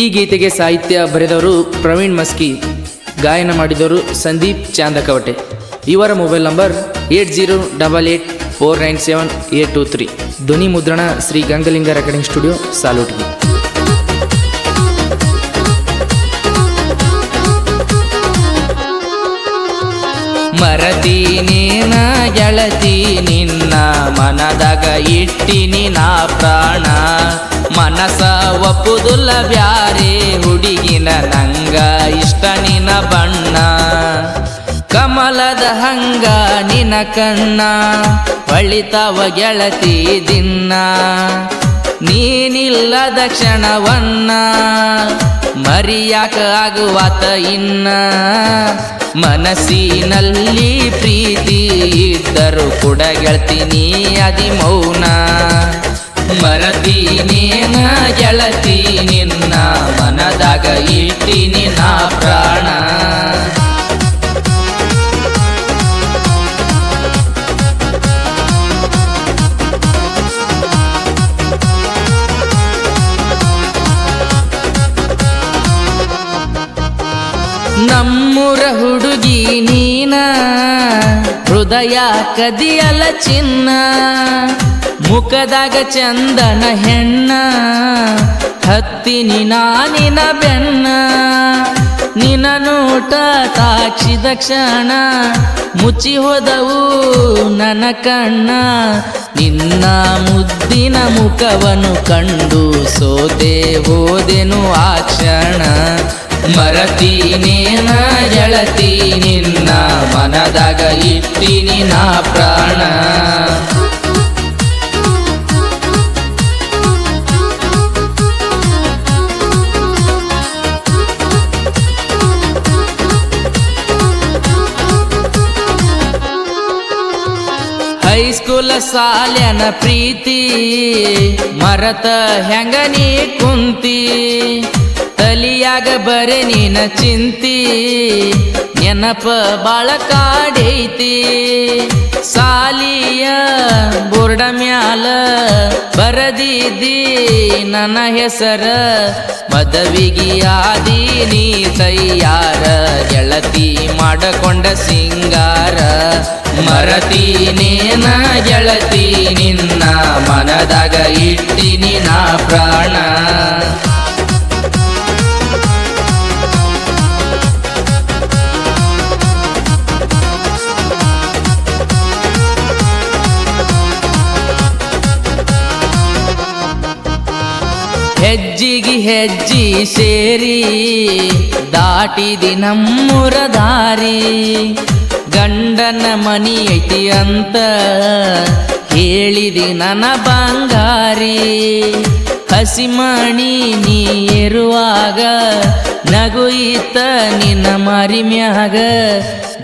ಈ ಗೀತೆಗೆ ಸಾಹಿತ್ಯ ಬರೆದವರು ಪ್ರವೀಣ್ ಮಸ್ಕಿ, ಗಾಯನ ಮಾಡಿದವರು ಸಂದೀಪ್ ಚಾಂದಕವಟೆ. ಇವರ mobile number eight zero double eight four nine seven eight two three. ಧ್ವನಿ ಮುದ್ರಣ ಶ್ರೀ ಗಂಗಲಿಂಗ ರೆಕಾರ್ಡಿಂಗ್ ಸ್ಟುಡಿಯೋ, ಸಾಲೋಟಿಗೆ. ಮರತೀನಿ ನಾ ಗೆಳತಿ ನಿನ್ನ ಮನದಾಗ ಇಟ್ಟಿನಿ ನಾ ಪ್ರಾಣ. ಮನಸ ಒಪ್ಪುದುಲ್ಲ ಬ್ಯಾರೆ, ಹುಡುಗಿನ ನಂಗ ಇಷ್ಟ ನಿನ ಬಣ್ಣ. ಕಮಲದ ಹಂಗ ನಿನ ಕಣ್ಣ, ಬಳಿತಾವ ಗೆಳತಿ ದಿನ್ನ. ನೀನಿಲ್ಲದ ಕ್ಷಣವನ್ನ, ಮರಿಯಾಕ ಆಗುವಾತ ಇನ್ನ. ಮನಸ್ಸಿನಲ್ಲಿ ಪ್ರೀತಿ ಇದ್ದರು ಕೂಡ ಗೆಳ್ತೀನಿ ಅದಿ ಮೌನ. ಮರತೀನೇನ ಗೆಳತಿ ನಿನ್ನ ಮನದಾಗ ಇಟ್ಟಿನಿ ನಾ ಪ್ರಾಣ. ನಮ್ಮೂರ ಹುಡುಗಿ ನೀನ, ಹೃದಯ ಕದಿಯಲ ಚಿನ್ನ, ಮುಖದಾಗ ಚಂದನ ಹೆಣ್ಣ, ಹತ್ತಿನಿ ನಾನಿನ ಬೆನ್ನ ನಿನ ನೋಟ ತಾಕ್ಷಿದ ಕ್ಷಣ, ಮುಚ್ಚಿ ಹೋದವು ನನ್ನ ಕಣ್ಣ, ನಿನ್ನ ಮುದ್ದಿನ ಮುಖವನ್ನು ಕಂಡು ಸೋತೆ ಹೋದೆನು ಆ ಕ್ಷಣ. ಮರತೀನೇನ ಗೆಳತಿ ನಿನ್ನ ಮನದಾಗ ಇಟ್ಟಿನಿ ನಾ ಪ್ರಾಣ. ಹೈಸ್ಕೂಲ್ ಸಾಲ್ಯನ ಪ್ರೀತಿ ಮರತ ಹೆಂಗ ನೀ ಕುಂತಿ? ತಲಿಯಾಗ ಬರೆ ನಿನ ಚಿಂತಿ. ನೆನಪ ಬಾಳ ಕಾಡೈತಿ. ಸಾಲಿಯ ಬೋರ್ಡ ಮ್ಯಾಲ ಬರದಿದ್ದಿ ನನ್ನ ಹೆಸರ. ಮದವಿಗಿ ಆದಿ ನೀ ತಯ್ಯಾರ ಗೆಳತಿ ಮಾಡಕೊಂಡ ಸಿಂಗಾರ. ಮರತೀನೇನ ಗೆಳತಿ, ನಿನ್ನ ಮನದಾಗ ಇಟ್ಟಿನಿ ನಾ ಪ್ರಾಣ. ಹೆಜ್ಜಿಗಿ ಹೆಜ್ಜಿ ಸೇರಿ ದಾಟಿದಿ ನಮ್ಮೂರ ದಾರಿ. ಗಂಡನ ಮನಿ ಐತಿ ಅಂತ ಹೇಳಿದಿ ನನ ಬಂಗಾರಿ. ಹಸಿಮಣಿ ನೀ ಇರುವಾಗ ನಗು ಇತ್ತ ನಿನ್ನ ಮರಿ ಮ್ಯಾಗ.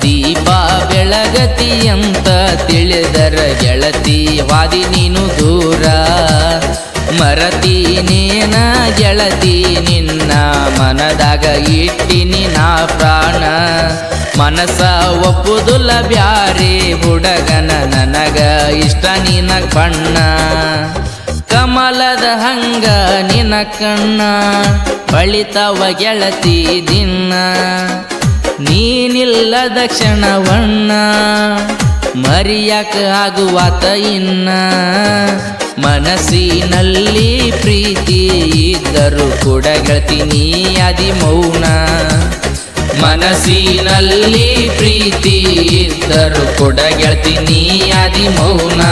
ದೀಪ ಬೆಳಗತಿ ಅಂತ ತಿಳಿದರ ಗೆಳತಿ, ವಾದಿ ನೀನು ದೂರ ಮರತೀನೇನ ಗೆಳತಿ ನಿನ್ನ ಮನದಾಗ ಇಟ್ಟಿನಿ ನಾ ಪ್ರಾಣ. ಮನಸ ಒಪ್ಪುದುಲ್ಲ ಬ್ಯಾರಿ ಹುಡಗನ ನನಗ ಇಷ್ಟ ನಿನ ಕಣ್ಣ. ಕಮಲದ ಹಂಗ ನಿನ ಕಣ್ಣ, ಬಳಿತವ ಗೆಳತಿ ದಿನ ನೀನಿಲ್ಲದ ಕ್ಷಣವಣ್ಣ ಮರಿಯಕ ಆಗುವಾತ ಇನ್ನ. ಮನಸ್ಸಿನಲ್ಲಿ ಪ್ರೀತಿ ಇದ್ದರು ಕೂಡ ಗೆಳ್ತೀನಿ ಅದಿ ಮೌನ. ಮನಸ್ಸಿನಲ್ಲಿ ಪ್ರೀತಿ ಇದ್ದರು ಕೂಡ ಗೆಳ್ತೀನಿ ಅದಿ ಮೌನ.